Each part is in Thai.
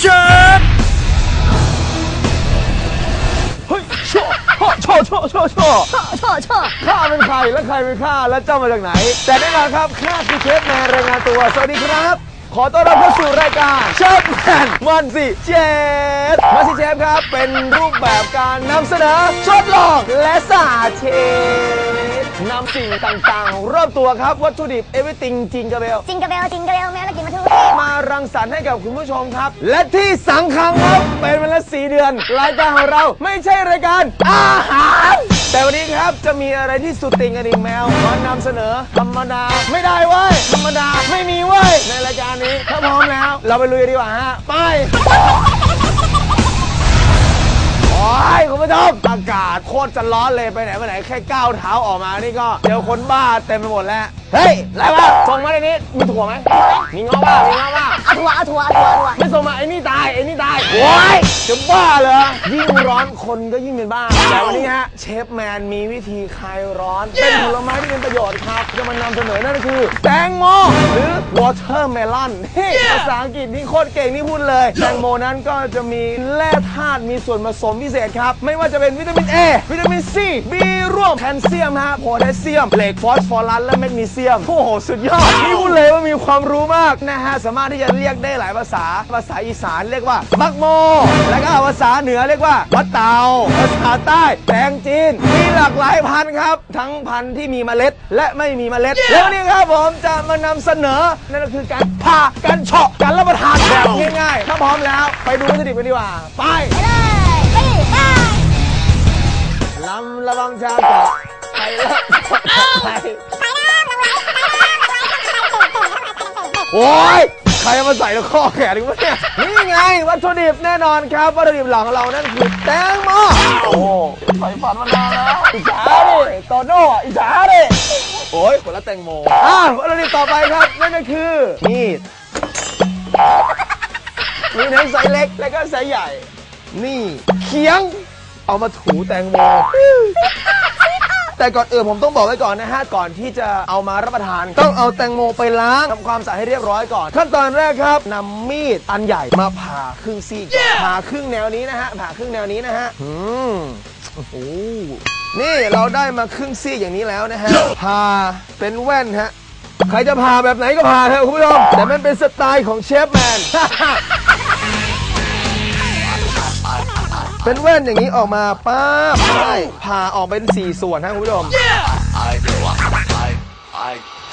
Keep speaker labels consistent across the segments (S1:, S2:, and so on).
S1: เชฟ
S2: โชว์โชว์โชว์โชว์ช
S3: อชอ
S2: ข้าเป็นใครและใครเป็นข้าและเจ้ามาจากไหน แต่แน่นอนครับข้าคือเชฟแมนรายงานตัว สวัสดีครับ ขอต้อนรับเข้าสู่รายการเชฟแมนมันสิเชฟมันสิเชฟครับ เป็นรูปแบบการนำเสนอชดลองและสาเชฟ นำสิ่งต่างๆ รอบตัวครับวัตถุดิบ everything จริงกระเบล
S3: จิงกระเบลจิงกระเบลแม่ละกินมาทุก
S2: มารังสรรค์ให้กับคุณผู้ชมครับ และที่สังคังครับเป็นเวลาสี่เดือน รายการของเราไม่ใช่รายการอาหาร แต่วันนี้ครับจะมีอะไรที่สุดติงกระดิ่งแมวมานำเสนอธรรมดาไม่ได้เว้ยธรรมดาไม่มีเว้ยในรายการนี้ถ้าพร้อมแล้ว เราไปลุยดีกว่าฮะไป ผู้ชมอากาศโคตรจะร้อนเลยไปไหนมาไหนแค่ก้าวเท้าออกมานี่ก็เจอคนบ้าเต็มไปหมดแล้ว เฮ้ยอะไรวะส่งมาในนี้มีถั่วไหมมีง้อบ้ามีง้อบ้า
S3: เอาถั่วเอาถั่วเอาถั่วเอาถั่ว
S2: ไม่ส่งมาไอ้นี่ตายไอ้นี่ตายโอ้ยจะบ้าเหรอยิ่งร้อนคนก็ยิ่งเป็นบ้าแต่วันนี้ฮะเชฟแมนมีวิธีคลายร้อน เป็นผลไม้ที่เป็นประโยชน์ครับจะมานำเสนอนั่นก็คือ แตงโมหรือ watermelon นี่ภาษาอังกฤษนี่โคตรเก่งนี่พูดเลย แตงโมนั้นก็จะมีแร่ธาตุมีส่วนผสมพิเศษครับ ไม่ว่าจะเป็นวิตามิน A วิตามิน C B ร่วมแคลเซียมฮะโพแทสเซียมเหล็กฟอสฟอรัสและแมกนีเซียมโอ้โห สุดยอด นี่พูดเลยว่ามีความรู้มากนะฮะ สามารถที่จะเรียกได้หลายภาษา ภาษาอีสานเรียกว่า บักโม แล้วก็ภาษาเหนือเรียกว่าบัตเตา ภาษาใต้แตงจีน มีหลากหลายพันธุ์ครับ ทั้งพันธุ์ที่มีเมล็ด และไม่มีเมล็ด แล้ววันนี้ครับผมจะมานำเสนอ นั่นก็คือการผ่าการเฉาะการรับประทานแบบง่ายๆ ถ้าพร้อมแล้ว ไปดูวัตถุดิบกันดีกว่า ไป
S3: ไปเลยไปไป
S2: ลำระวังชาเกาะไปแล้วไป โอ้ยใครเอามาใส่แล้วข้อแขนอีกวะเนี่ยนี่ไงวัตถุดิบแน่นอนครับวัตถุดิบหลักของเรานั่นคือแตงโมโอ้ไฟฝันมานานแล้วอิจฉาดิโตโน่อิจฉาดิโอ้ยคนละแตงโมอะวัตถุดิบต่อไปครับนั่นก็คือมีดมีทั้งไซส์เล็กและก็ไซส์ใหญ่ นี่เขียงเอามาถูแตงโม แต่ก่อนอื่นผมต้องบอกไว้ก่อนนะฮะก่อนที่จะเอามารับประทาน ต้องเอาแตงโมไปล้างทำความสะอาดให้เรียบร้อยก่อน ขั้นตอนแรกครับนำมีดอันใหญ่มาผ่าครึ่งซี่ก่อนผ่าครึ่งแนวนี้นะฮะผ่าครึ่งแนวนี้นะฮะอืมโอ้โหนี่เราได้มาครึ่งซี่อย่างนี้แล้วนะฮะผ่าเป็นแว่นฮะใครจะผ่าแบบไหนก็ผ่าเถอะคุณผู้ชมแต่มันเป็นสไตล์ของเชฟแมน เป็นแว่นอย่างนี้ออกมาป้าบใช่ผ่าออกเป็นสี่ส่วนนะคุณผู้ชม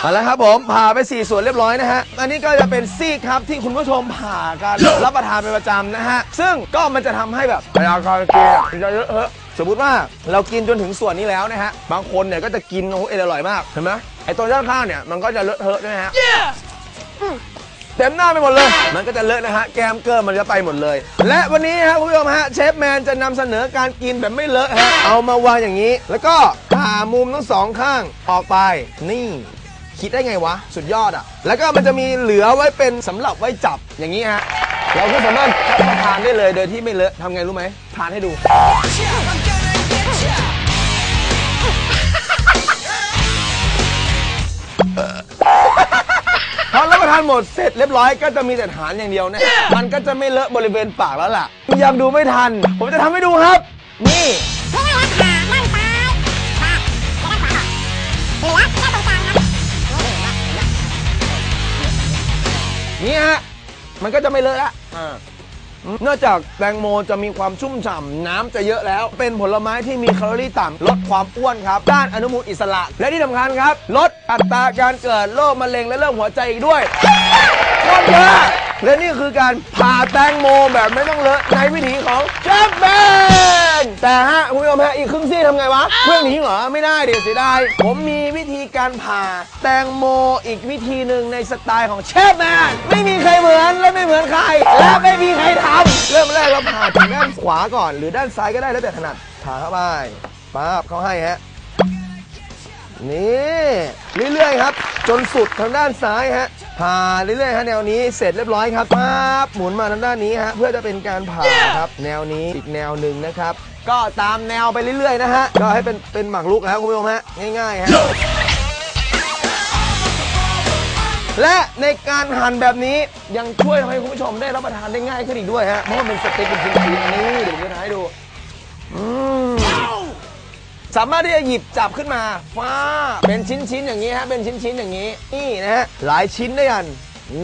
S2: เอาละครับผมผ่าไปสี่ส่วนเรียบร้อยนะฮะ อันนี้ก็จะเป็นซีกครับที่คุณผู้ชมผ่ากันรับประทานเป็นประจำนะฮะ ซึ่งก็มันจะทำให้แบบเวลาการกินอะมันจะเยอะเทอะสมมติว่าเรากินจนถึงส่วนนี้แล้วนะฮะ บางคนเนี่ยก็จะกินโอ้โหเอร่อยมาก เห็นไหมไอตัวด้านข้างเนี่ยมันก็จะเลอะเทอะใช่ไหมฮะ เต็มหน้าไปหมดเลย มันก็จะเลอะนะฮะ แก้มเกิร์มันจะไปหมดเลย และวันนี้ครับคุณผู้ชมฮะเชฟแมนจะนำเสนอการกินแบบไม่เลอะฮะ เอามาวางอย่างนี้ แล้วก็ผ่ามุมทั้งสองข้างออกไป นี่คิดได้ไงวะ สุดยอดอะ แล้วก็มันจะมีเหลือไว้เป็นสำหรับไว้จับอย่างนี้ฮะ เราก็สามารถทานได้เลยโดยที่ไม่เลอะทำไงรู้ไหมทานให้ดูานหมดเสร็จเรียบร้อยก็จะมีแต่ฐานอย่างเดียวนะมันก็จะไม่เลอะบริเวณปากแล้วล่ะยังดูไม่ทัน ผมจะทำให้ดูครับ นี่
S3: เพื่อให้ผ่านั่งซ้ายผ่าจะได้ขวาเหลือแค่ตรงกลางนะ
S2: นี่ฮะ มันก็จะไม่เลอะละอ่า นอกจากแตงโมจะมีความชุ่มฉ่ำน้ำจะเยอะแล้ว เป็นผลไม้ที่มีแคลอรี่ต่ำลดความอ้วนครับด้านอนุมูลอิสระ และที่สำคัญครับ ลดอัตราการเกิดโรคมะเร็งและโรคหัวใจอีกด้วยคตรเยอะ และนี่คือการผ่าแตงโมแบบไม่ต้องเลอะในวิถีของเชฟแมนแต่ฮะคุณผู้ชมฮะอีกครึ่งซี่ทำไงวะเครื่องหนีเหรอไม่ได้เดี๋ยวเสียดายผมมีวิธีการผ่าแตงโมอีกวิธีหนึ่งในสไตล์ของเชฟแมนไม่มีใครเหมือนและไม่เหมือนใคร และไม่มีใครทำเริ่มแรกเราผ่าถึงด้านขวาก่อน หรือด้านซ้ายก็ได้แล้วแต่ถนัดผ่าเข้าไปปั๊บเขาให้ฮะ นี่เรื่อยๆครับ จนสุดทางด้านซ้ายฮะผ่าเรื่อยๆฮะแนวนี้เสร็จเรียบร้อยครับปั๊บหมุนมาทางด้านนี้ฮะเพื่อจะเป็นการผ่าครับ แนวนี้อีกแนวหนึ่งนะครับ ก็ตามแนวไปเรื่อยๆนะฮะก็ให้เป็นเป็นหมากรุกนะครับคุณผู้ชมฮะง่ายๆฮะและในการหั่นแบบนี้ยังช่วยทำให้คุณผู้ชมได้รับประทานได้ง่ายขึ้นอีกด้วยฮะเพราะมันเป็นสเต็กเป็นชิ้นๆนี่เดี๋ยวจะให้ดูอืม สามารถที่จะหยิบจับขึ้นมาฟ้าเป็นชิ้นๆอย่างนี้ฮะเป็นชิ้นๆอย่างนี้ นี่นะฮะหลายชิ้นด้วยกัน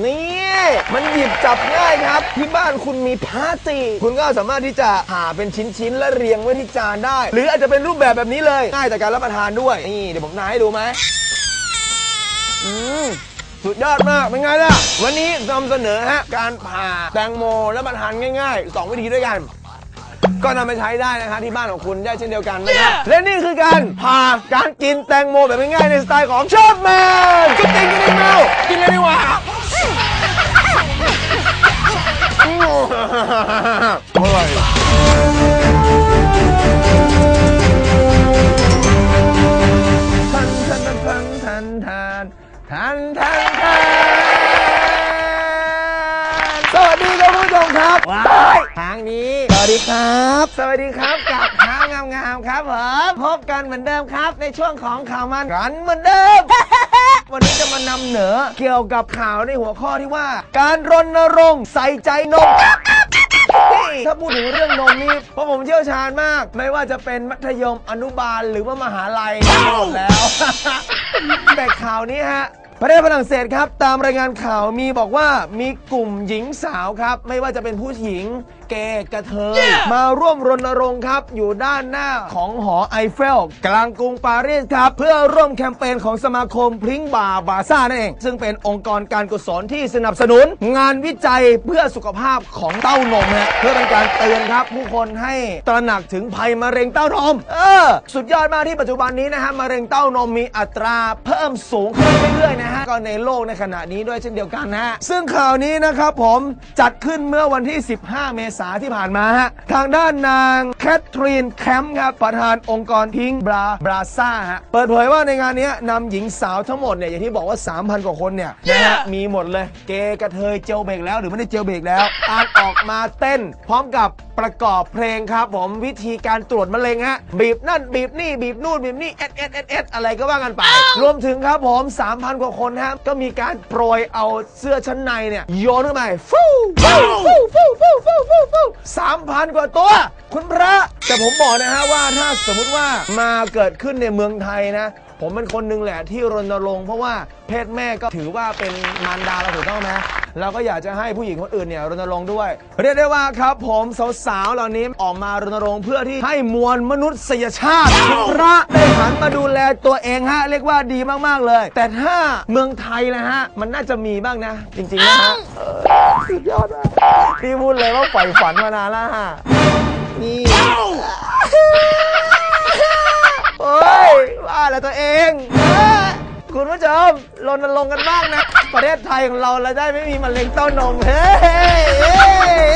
S2: นี่มันหยิบจับง่ายครับ ที่บ้านคุณมีพาร์ตี้คุณก็สามารถที่จะผ่าเป็นชิ้นๆและเรียงไว้ที่จานได้ หรืออาจจะเป็นรูปแบบแบบนี้เลยง่ายต่อการรับประทานด้วยนี่เดี๋ยวผมทายให้ดูไหมอืมสุดยอดมาก เป็นไงล่ะ วันนี้นำเสนอฮะ การผ่าแตงโมและประทานง่ายๆสองวิธีด้วยกัน ก็นำไปใช้ได้นะครับที่บ้านของคุณได้เช่นเดียวกันนะครับ และนี่คือการพาการกินแตงโมแบบง่ายๆในสไตล์ของชอบแมนกินเองกินเองแมวกินเลยดีกว่าอืมอร่อยทันทันทันทันทันทันทันทันสวัสดีครับคุณผู้ชมครับว้ายทางนี้สวัส ดีครับ สวัสดีครับกับข้าวงามๆครับผมพบกันเหมือนเดิมครับ ในช่วงของข่าวมันกันเหมือนเดิม วันนี้จะมานำเหนือเกี่ยวกับข่าวในหัวข้อที่ว่า การรณรงค์ใส่ใจนมถ้าพูดถึงเรื่องนมนี่เพราะผมเชี่ยวชาญมาก ไม่ว่าจะเป็นมัธยมอนุบาลหรือว่ามหาลัยหมดแล้ว แต่ข่าวนี้ฮะประเทศฝรั่งเศสครับ ตามรายงานข่าวมีบอกว่ามีกลุ่มหญิงสาวครับ ไม่ว่าจะเป็นผู้หญิงเกย์กระเทยมาร่วมรณรงค์ครับ อยู่ด้านหน้าของหอไอเฟล กลางกรุงปารีสครับ เพื่อร่วมแคมเปญของสมาคมพริ้งบาบาซ่านั่นเอง ซึ่งเป็นองค์กรการกุศลที่สนับสนุน งานวิจัยเพื่อสุขภาพของเต้านมฮะเพื่อเป็นการเตือนครับ ผู้คนให้ตระหนักถึงภัยมะเร็งเต้านม เออ สุดยอดมากที่ปัจจุบันนี้นะฮะมะเร็งเต้านมมีอัตราเพิ่มสูงขึ้นเรื่อยๆนะฮะก็ในโลกในขณะนี้ด้วยเช่นเดียวกันนะฮะซึ่งข่าวนี้นะครับผมจัดขึ้นเมื่อวันที่ 15 เมษาที่ผ่านมาฮะทางด้านนางแคทรีนแคมป์ครับประธานองค์กรทิงบราบราซ่าฮะเปิดเผยว่าในงานนี้นำหญิงสาวทั้งหมดเนี่ยอย่างที่บอกว่า 3,000 กว่าคนเนี่ยนะฮะมีหมดเลย เกย์กระเทยเจลเบรกแล้วหรือไม่ได้เจลเบรกแล้วต่างออกมาเต้น พร้อมกับประกอบเพลงครับผมวิธีการตรวจมะเร็งฮะบีบนั่นบีบนี่บีบนู่นบีบนี่เอ็ดเอ็ดเอ็ดเอ็ดอะไรก็ว่ากันไป รวมถึงครับผม 3,000 กว่าคนฮะก็มีการโปรยเอาเสื้อชั้นในเนี่ยโยนขึ้นไปฟูฟูฟูฟูฟูฟูสามพันกว่าตัว คุณพระ แต่ผมบอกนะฮะว่าถ้าสมมุติว่ามาเกิดขึ้นในเมืองไทยนะ ผมเป็นคนหนึ่งแหละที่รณรงค์เพราะว่าเพศแม่ก็ถือว่าเป็นมารดาเราถูกต้องไหมเราก็อยากจะให้ผู้หญิงคนอื่นเนี่ยรณรงค์ด้วย เรียกได้ว่าครับผมสาวๆเหล่านี้ออกมารณรงค์เพื่อที่ให้มวลมนุษยชาติคุณพระได้หันมาดูแลตัวเองฮะเรียกว่าดีมากๆเลย แต่ถ้าเมืองไทยนะฮะมันน่าจะมีบ้างนะ จริงๆนะฮะ สุดยอดมากพี่พูดเลยว่าปล่อยฝันมานานแล้วฮะนี่โอ้ยว่าแล้วตัวเอง คุณผู้ชมรณรงค์กันบ้างนะ ประเทศไทยของเราเราได้ไม่มีมะเร็งเต้านมเฮ้ย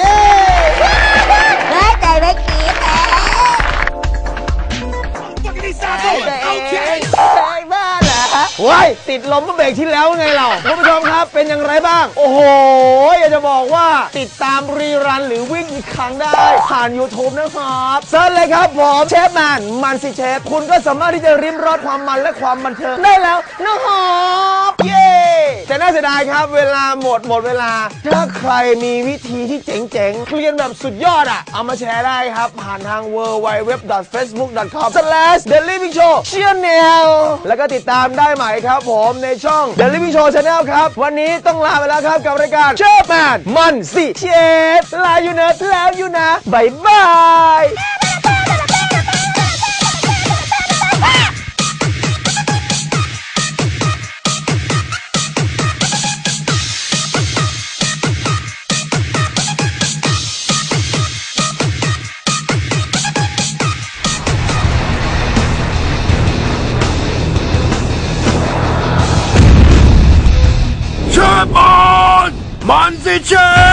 S2: ว้ายติดลมเมื่อเบรกที่แล้วไงเราคุณผู้ชมครับเป็นอย่างไรบ้าง โอ้โห อยากจะบอกว่าติดตามรีรันหรือวิ่งอีกครั้งได้ ผ่าน YouTube นะครับเซิร์ชเลยครับผมเชฟแมนมันสิเชฟ คุณก็สามารถที่จะริมรสความมันและความบันเทิงได้แล้วนะครับ เย้แต่น่าเสียดายครับ เวลาหมดหมดเวลา ถ้าใครมีวิธีที่เจ๋งๆเรียนแบบสุดยอดอะ เอามาแชร์ได้ครับ ผ่านทาง w w w f a c e b o o k c o m The Living Show Channel แล้วก็ติดตามได้ใหม่ครับผมในช่อง The Living Show Channel ครับ วันนี้ต้องลาไปแล้วครับกับรายการเชฟแมนมันสิเชฟลาอยู่นะแล้วอยู่นะบายบาย
S1: Future.